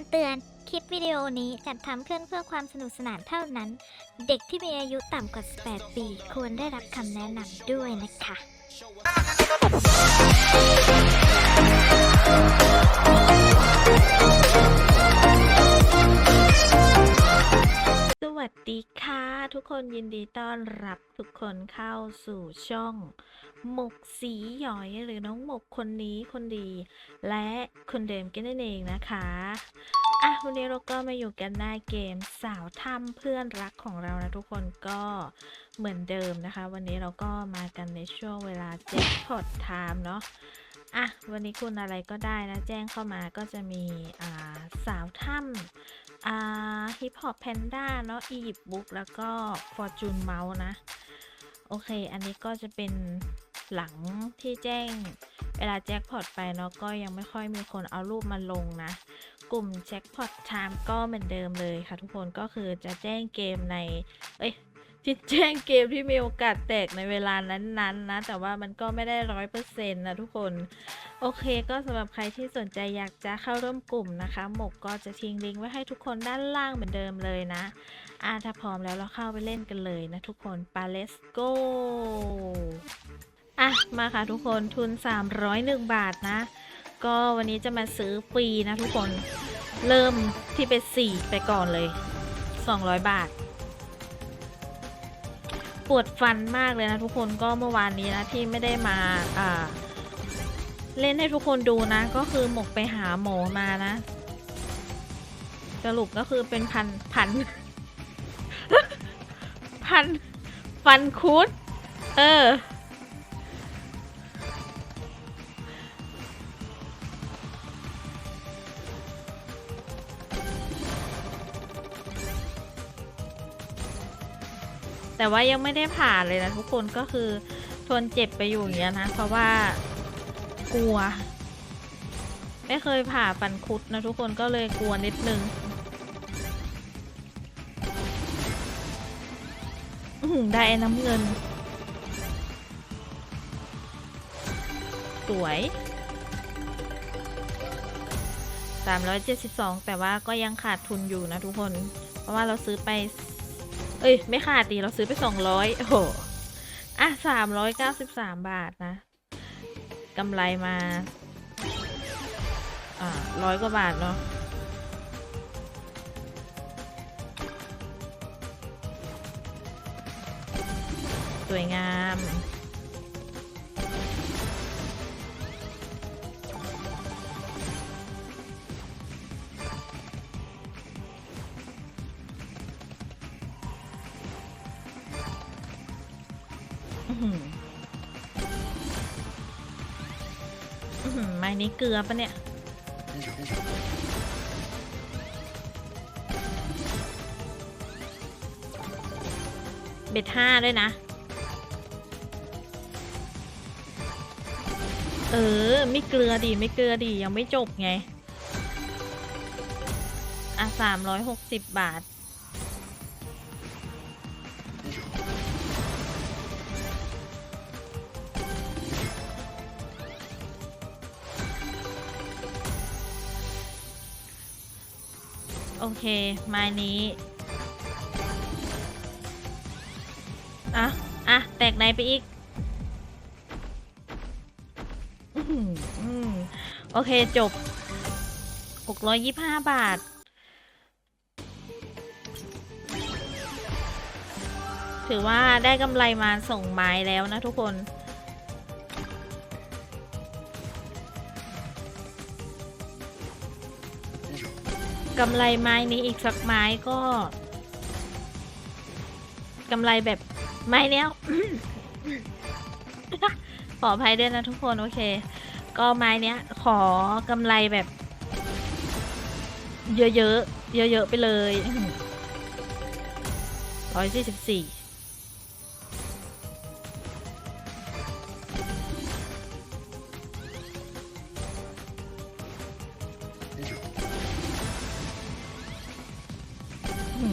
ำเตือน คลิปวิดีโอนี้จัดทำขึ้นเพื่อความสนุกสนานเท่านั้น เด็กที่มีอายุต่ำกว่า 18 ปี ควรได้รับคำแนะนำด้วยนะคะ สวัสดีค่ะ ทุกคนยินดีต้อนรับทุกคนเข้าสู่ช่อง หมกสีหยอยหรือน้องหมกคนนี้คนดี และคนเดิมกันนั่นเองนะคะ อะวันนี้เราก็มาอยู่กันในเกมสาวถ้ำเพื่อนรักของเรานะทุกคนก็เหมือนเดิมนะคะ วันนี้เราก็มากันในช่วงเวลาแจ็คพอตไทม์เนาะอะวันนี้คุณอะไรก็ได้นะ แจ้งเข้ามาก็จะมีอ่าสาวถ้ำอ่าฮิปฮอปแพนด้าเนาะอียิปต์บุ๊กแล้วก็ฟอร์จูนเมาส์นะ โอเค อันนี้ก็จะเป็นหลังที่แจ้ง เวลาแจ็คพอตไปเนาะก็ยังไม่ค่อยมีคนเอารูปมาลงนะ กลุ่มแจ็คพอตไทม์ก็เหมือนเดิมเลยค่ะทุกคนก็คือจะแจ้งเกมใน เอ้ยที่แจ้งเกมที่มีโอกาสแตกในเวลานั้นๆนะแต่ว่ามันก็ไม่ได้ร้อยเปอร์เซ็นต์นะทุกคน โอเคก็สำหรับใครที่สนใจอยากจะเข้าร่วมกลุ่มนะคะ หมกก็จะทิ้งลิงก์ไว้ให้ทุกคนด้านล่างเหมือนเดิมเลยนะอ่าถ้าพร้อมแล้วเราเข้าไปเล่นกันเลยนะทุกคนปาเลสโก อะมาค่ะทุกคนทุน 301 บาทนะ ก็วันนี้จะมาซื้อฟรีนะทุกคนเริ่มที่เป็น4ไปก่อนเลย 200 บาท ปวดฟันมากเลยนะทุกคนก็เมื่อวานนี้นะที่ไม่ได้มาอ่าเล่นให้ทุกคนดูนะ ก็คือหมกไปหาหมอมานะ สรุปก็คือเป็นพันพันพันฟันคุด เออ แต่ว่ายังไม่ได้ผ่าเลยนะทุกคนก็คือทนเจ็บไปอยู่อย่างเงี้นะ เพราะว่ากลัว ไม่เคยผ่าฟันคุดนะทุกคนก็เลยกลัวนิดนึงหือได้น้ำเงิน สวย 372 แต่ว่าก็ยังขาดทุนอยู่นะทุกคน เพราะว่าเราซื้อไป เอ้ย ไม่ขาดดีเราซื้อไปสองร้อยโอ้โห อะสามร้อยเก้าสิบสามบาทนะกำไรมา อ่าร้อยกว่าบาทเนาะสวยงาม ไม้นี้เกลือปะเนี่ย เบ็ดห้าด้วยนะ เออ ไม่เกลือดีไม่เกลือดียังไม่จบไง อะสามร้อยหกสิบบาท โอเค ไม้นี้ อะ อะ แตกไหนไปอีกอื้อหืออืมโอเค จบ 625 บาท ถือว่าได้กำไรมาส่งไม้แล้วนะทุกคน กำไรไม้นี้อีกสักไม้ก็กำไรแบบไม้เนี้ยขออภัยด้วยนะทุกคนโอเค ก็ไม้เนี้ย ขอกำไรแบบ เยอะๆเยอะๆไปเลยร้อยสี่สิบสี่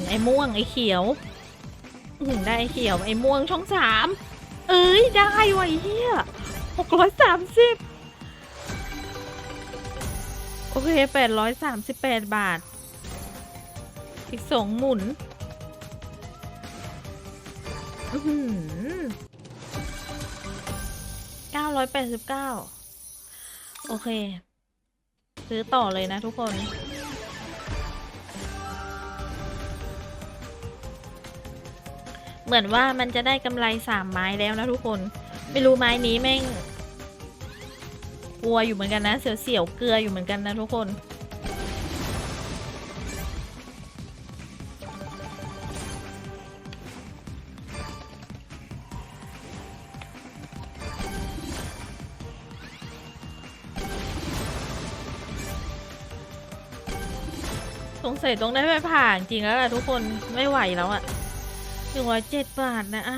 ไอ้ม่วงไอ้เขียวได้ไอ้เขียวไอ้ม่วงช่องสามเอ้ยได้วะเฮียหกร้อยสามสิบโอเคแปดร้อยสามสิบแปดบาท อีกสองหมุนอือหือเก้าร้อยแปดสิบเก้าโอเค ซื้อต่อเลยนะทุกคน เหมือนว่ามันจะได้กำไรสามไม้แล้วนะทุกคน ไม่รู้ไม้นี้แม่งกลัวอยู่เหมือนกันนะ เสียวๆเกลืออยู่เหมือนกันนะทุกคนสงสัยต้องได้ไปผ่านจริงแล้วล่ะทุกคนไม่ไหวแล้วอะ หนึ่งร้อยเจ็ดบาทนะอะ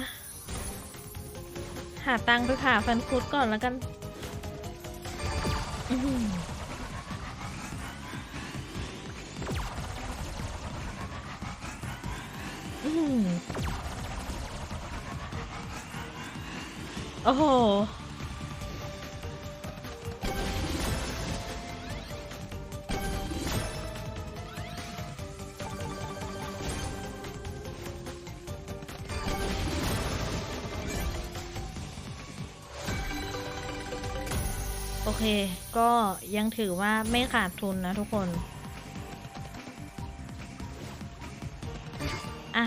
หาตังค์ไปผ่าฟันคุดก่อนแล้วกันโอ้โห เค ก็ยังถือว่าไม่ขาดทุนนะทุกคน อะ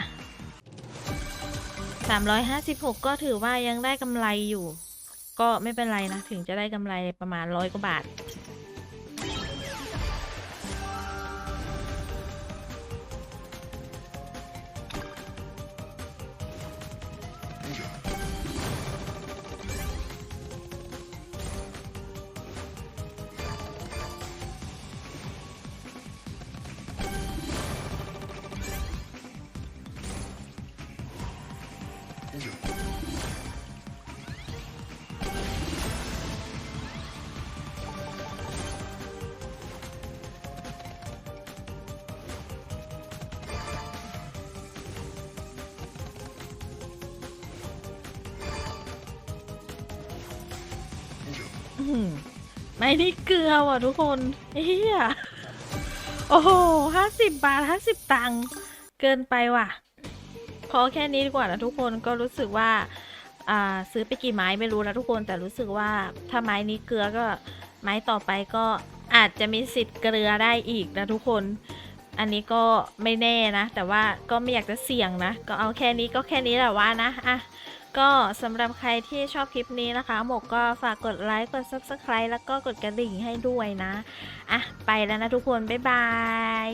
สามร้อยห้าสิบหกก็ถือว่ายังได้กำไรอยู่ ก็ไม่เป็นไรนะ ถึงจะได้กำไรประมาณร้อยกว่าบาท อื้อหือไม่ได้เกลือว่ะทุกคนเฮียโอ้โหห้าสิบบาทห้าสิบตังค์เกินไปว่ะ พอแค่นี้ดีกว่านะทุกคนก็รู้สึกว่าซื้อไปกี่ไม้ไม่รู้นะทุกคนแต่รู้สึกว่าถ้าไม้นี้เกลือก็ไม้ต่อไปก็อาจจะมีสิทธิ์เกลือได้อีกนะทุกคน อันนี้ก็ไม่แน่นะ แต่ว่าก็ไม่อยากจะเสี่ยงนะ ก็เอาแค่นี้ก็แค่นี้แหละว่านะอะก็สำหรับใครที่ชอบคลิปนี้นะคะ หมกก็ฝากกดไลค์กด Subscribe แล้วก็กดกระดิ่งให้ด้วยนะ อะ ไปแล้วนะทุกคน บ๊ายบาย